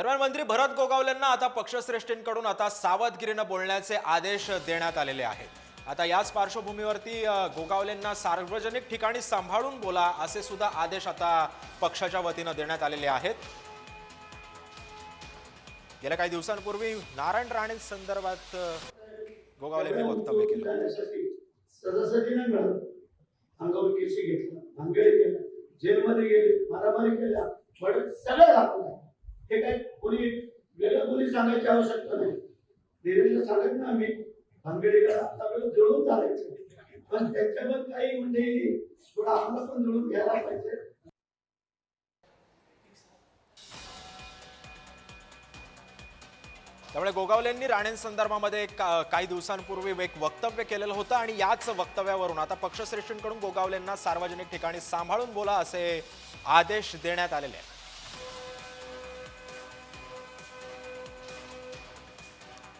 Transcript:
दरम्यान मंत्री भरत गोगावलेंना आता पक्षश्रेष्ठींकडून आता सावधगिरीनं बोलण्याचे आदेश देण्यात आलेले आहेत. आता याच पार्श्वभूमीवरती गोगावलेंना सार्वजनिक ठिकाणी सांभाळून बोला असे सुद्धा आदेश आता पक्षाच्या वतीनं देण्यात आलेले आहेत. गेल्या काही दिवसांपूर्वी नारायण राणे संदर्भात अ, गोगावलेंनी वक्तव्य केलं. करण्यासाठी जेलमध्ये गेले मारामारी केल्या सगळं दाखवलं. हे काय कोणी वेगळं कोणी सांगायची आवश्यकता नाही. धीरेंद्र सांगत ना आम्ही भानगडी करा सगळं जुळून चालायचं. पण त्याच्यावर काही म्हणजे थोडं आम्हाला पण जुळून घ्यायला पाहिजे. त्यामुळे गोगावलेंनी राणेंसंदर्भामध्ये काही दिवसांपूर्वी एक वक्तव्य केलेलं होतं आणि याच वक्तव्यावरून आता पक्षश्रेष्ठींकडून गोगावलेंना सार्वजनिक ठिकाणी सांभाळून बोला असे आदेश देण्यात आलेले आहेत.